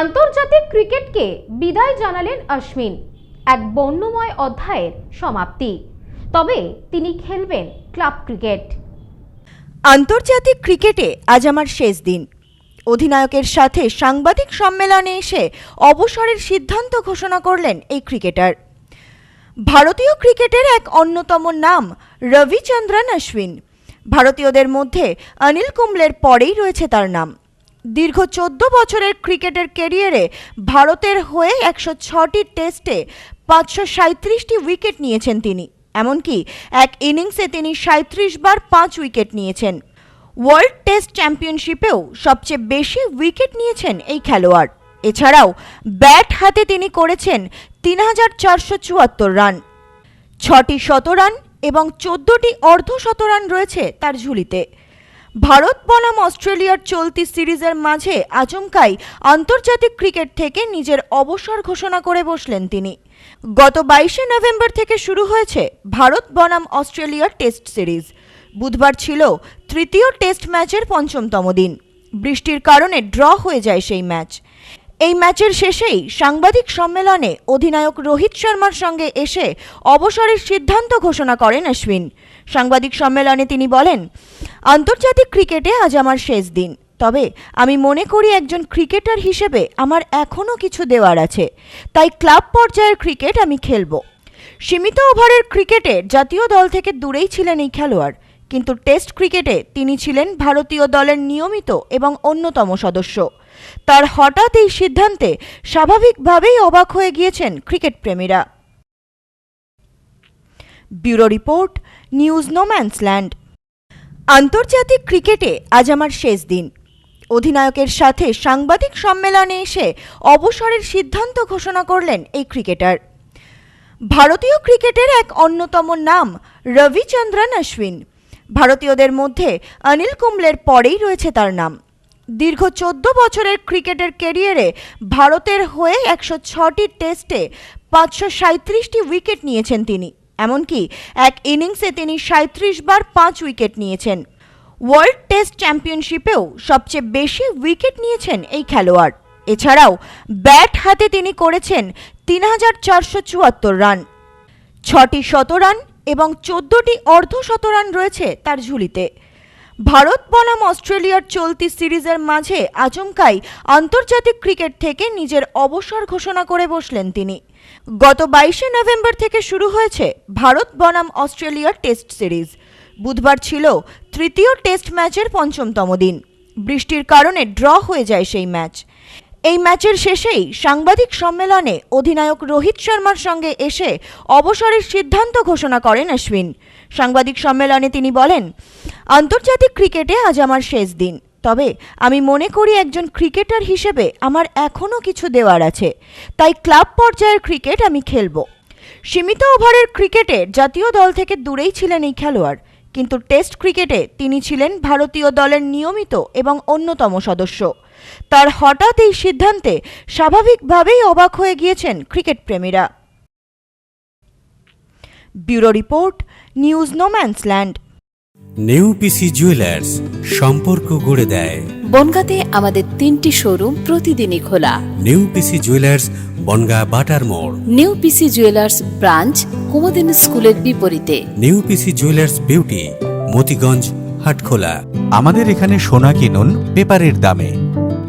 আন্তর্জাতিক ক্রিকেটকে বিদায় জানালেন অশ্বিন এক বর্ণময় অধ্যায়ের সমাপ্তি। তবে তিনি খেলবেন ক্লাব ক্রিকেট। আন্তর্জাতিক ক্রিকেটে আজ আমার শেষ দিন। অধিনায়কের সাথে সাংবাদিক সম্মেলনে এসে অবসরের সিদ্ধান্ত ঘোষণা করলেন এই ক্রিকেটার। ভারতীয় ক্রিকেটের এক অন্যতম নাম রবিচন্দ্রন অশ্বিন ভারতীয়দের মধ্যে অনিল কুম্বলের পরেই রয়েছে তার নাম। দীর্ঘ চোদ্দ বছরের ক্রিকেটের কেরিয়ারে ভারতের হয়ে একশো ছটি টেস্টে পাঁচশো সাঁত্রিশটি উইকেট নিয়েছেন তিনি। এমনকি এক ইনিংসে তিনি সাঁত্রিশ বার পাঁচ উইকেট নিয়েছেন। ওয়ার্ল্ড টেস্ট চ্যাম্পিয়নশিপেও সবচেয়ে বেশি উইকেট নিয়েছেন এই খেলোয়াড়। এছাড়াও ব্যাট হাতে তিনি করেছেন তিন হাজার চারশো চুয়াত্তর রান। ছটি শতরান এবং চোদ্দটি অর্ধ শতরান রয়েছে তার ঝুলিতে। ভারত বনাম অস্ট্রেলিয়ার চলতি সিরিজের মাঝে আচমকাই আন্তর্জাতিক ক্রিকেট থেকে নিজের অবসর ঘোষণা করে বসলেন তিনি। গত বাইশে নভেম্বর থেকে শুরু হয়েছে ভারত বনাম অস্ট্রেলিয়ার টেস্ট সিরিজ। বুধবার ছিল তৃতীয় টেস্ট ম্যাচের পঞ্চমতম দিন। বৃষ্টির কারণে ড্র হয়ে যায় সেই ম্যাচ। এই ম্যাচের শেষেই সাংবাদিক সম্মেলনে অধিনায়ক রোহিত শর্মার সঙ্গে এসে অবসরের সিদ্ধান্ত ঘোষণা করেন অশ্বিন। সাংবাদিক সম্মেলনে তিনি বলেন, আন্তর্জাতিক ক্রিকেটে আজ আমার শেষ দিন। তবে আমি মনে করি একজন ক্রিকেটার হিসেবে আমার এখনও কিছু দেওয়ার আছে। তাই ক্লাব পর্যায়ের ক্রিকেট আমি খেলব। সীমিত ওভারের ক্রিকেটে জাতীয় দল থেকে দূরেই ছিলেন এই খেলোয়াড়। কিন্তু টেস্ট ক্রিকেটে তিনি ছিলেন ভারতীয় দলের নিয়মিত এবং অন্যতম সদস্য। তার হঠাৎ এই সিদ্ধান্তে স্বাভাবিকভাবেই অবাক হয়ে গিয়েছেন cricket প্রেমীরা bureau report, news no man's land আন্তর্জাতিক ক্রিকেটে আজ আমার শেষ দিন। অধিনায়কের সাথে সাংবাদিক সম্মেলনে এসে অবসরের সিদ্ধান্ত ঘোষণা করলেন এই ক্রিকেটার। ভারতীয় ক্রিকেটের এক অন্যতম নাম রবিচন্দ্রন অশ্বিন। ভারতীয়দের মধ্যে অনিল কুম্বলের পরেই রয়েছে তার নাম। দীর্ঘ চোদ্দ বছরের ক্রিকেটের কেরিয়ারে ভারতের হয়ে একশো ছটি টেস্টে পাঁচশো সাঁত্রিশটি উইকেট নিয়েছেন তিনি। এমনকি এক ইনিংসে তিনি সাঁত্রিশ বার পাঁচ উইকেট নিয়েছেন। ওয়ার্ল্ড টেস্ট চ্যাম্পিয়নশিপেও সবচেয়ে বেশি উইকেট নিয়েছেন এই খেলোয়াড়। এছাড়াও ব্যাট হাতে তিনি করেছেন তিন হাজার চারশো চুয়াত্তর রান। ছটি শতরান এবং চোদ্দটি অর্ধ শতরান রয়েছে তার ঝুলিতে। ভারত বনাম অস্ট্রেলিয়ার চলতি সিরিজের মাঝে আচমকাই আন্তর্জাতিক ক্রিকেট থেকে নিজের অবসর ঘোষণা করে বসলেন তিনি। গত বাইশে নভেম্বর থেকে শুরু হয়েছে ভারত বনাম অস্ট্রেলিয়ার টেস্ট সিরিজ। বুধবার ছিল তৃতীয় টেস্ট ম্যাচের পঞ্চমতম দিন। বৃষ্টির কারণে ড্র হয়ে যায় সেই ম্যাচ। এই ম্যাচের শেষেই সাংবাদিক সম্মেলনে অধিনায়ক রোহিত শর্মার সঙ্গে এসে অবসরের সিদ্ধান্ত ঘোষণা করেন অশ্বিন। সাংবাদিক সম্মেলনে তিনি বলেন, আন্তর্জাতিক ক্রিকেটে আজ আমার শেষ দিন। তবে আমি মনে করি একজন ক্রিকেটার হিসেবে আমার এখনও কিছু দেওয়ার আছে। তাই ক্লাব পর্যায়ের ক্রিকেট আমি খেলব। সীমিত ওভারের ক্রিকেটে জাতীয় দল থেকে দূরেই ছিলেন এই খেলোয়াড়। কিন্তু টেস্ট ক্রিকেটে তিনি ছিলেন ভারতীয় দলের নিয়মিত এবং অন্যতম সদস্য। তার হঠাৎ এই সিদ্ধান্তে স্বাভাবিকভাবেই অবাক হয়ে গিয়েছেন cricket প্রেমীরা। Bureau report news no man's land new PC jewellers সম্পর্ক গড়ে দেয়। বনগাঁতে আমাদের তিনটি শোরুম প্রতিদিনই খোলা। নেউপিসি জুয়েলার্স বনগা বাটার মোড়। নিউ পিসি জুয়েলার্স ব্রাঞ্চ কুমদিন স্কুলের বিপরীতে। New PC jewellers beauty Motiganj Hatkhola. আমাদের এখানে সোনা কিনুন পেপারের দামে।